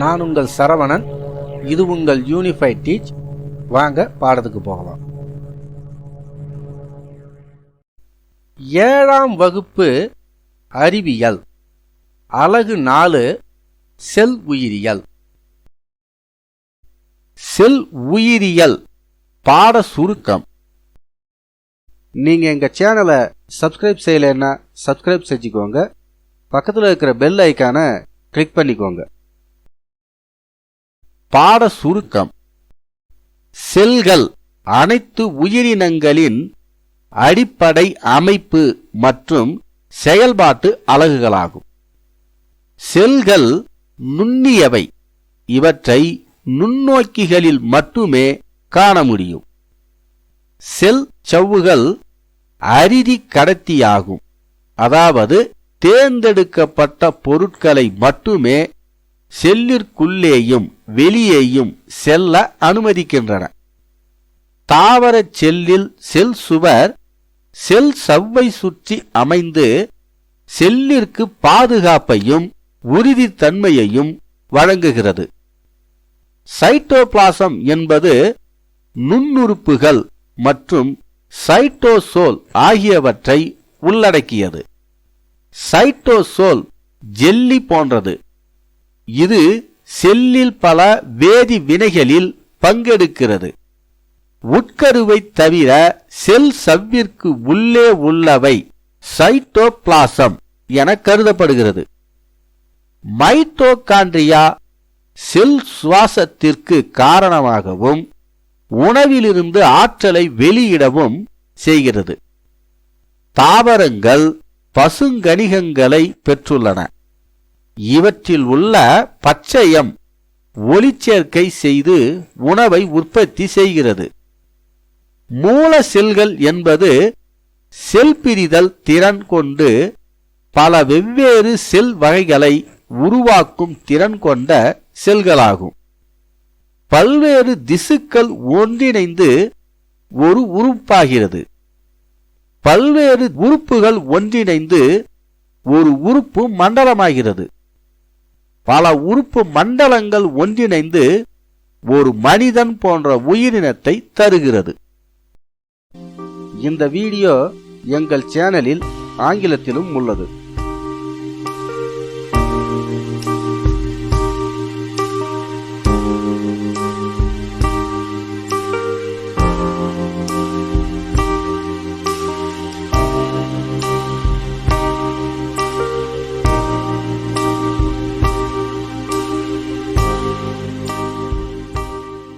நான் உங்கள் சரவணன் இது உங்கள் யூனிஃபைட் டீச் வாங்க பாடத்துக்கு போகலாம். ஏழாம் வகுப்பு அறிவியல். அலகு நாலு செல் உயிரியல். செல் உயிரியல் பாட சுருக்கம். நீங்கள் எங்கள் சேனலை சப்ஸ்கிரைப் செய்யலைன்னா சப்ஸ்கிரைப் செஞ்சுக்கோங்க. பக்கத்தில் இருக்கிற பெல் ஐக்கானை கிளிக் பண்ணிக்கோங்க. பாட சுருக்கம் செல்கள் அனைத்து உயிரினங்களின் அடிப்படை அமைப்பு மற்றும் செயல்பாட்டு அலகுகளாகும். செல்கள் நுண்ணியவை. இவற்றை நுண்ணோக்கிகளில் மட்டுமே காண முடியும். செல் சவ்வுகள் அரிதி கடத்தியாகும். அதாவது தேர்ந்தெடுக்கப்பட்ட பொருட்களை மட்டுமே செல்லிற்குள்ளேயும் வெளியேயும் செல்ல அனுமதிக்கின்றன. தாவரச் செல்லில் செல் சுவர் செல் சவ்வை சுற்றி அமைந்து செல்லிற்கு பாதுகாப்பையும் உறுதித்தன்மையையும் வழங்குகிறது. சைட்டோபிளாசம் என்பது நுண்ணுறுப்புகள் மற்றும் சைட்டோசோல் ஆகியவற்றை உள்ளடக்கியது. சைட்டோசோல் ஜெல்லி போன்றது. இது செல்லில் பல வேதி வினைகளில் பங்கெடுக்கிறது. உட்கருவை தவிர செல் சவ்விற்கு உள்ளே உள்ளவை சைட்டோபிளாசம் என கருதப்படுகிறது. மைட்டோகாண்ட்ரியா செல் சுவாசத்திற்கு காரணமாகவும் உணவிலிருந்து ஆற்றலை வெளியிடவும் செய்கிறது. தாவரங்கள் பசுங்கணிகங்களை பெற்றுள்ளன. இவற்றில் உள்ள பச்சையம் ஒளிச்சேர்க்கை செய்து உணவை உற்பத்தி செய்கிறது. மூல செல்கள் என்பது செல் பிரிதல் திறன் கொண்டு பல வெவ்வேறு செல் வகைகளை உருவாக்கும் திறன் கொண்ட செல்களாகும். பல்வேறு திசுக்கள் ஒன்றிணைந்து ஒரு உறுப்பாகிறது. பல்வேறு உறுப்புகள் ஒன்றிணைந்து ஒரு உறுப்பு மண்டலமாகிறது. பல உறுப்பு மண்டலங்கள் ஒன்றிணைந்து ஒரு மனிதன் போன்ற உயிரினத்தை தருகிறது. இந்த வீடியோ எங்கள் சேனலில் ஆங்கிலத்திலும் உள்ளது.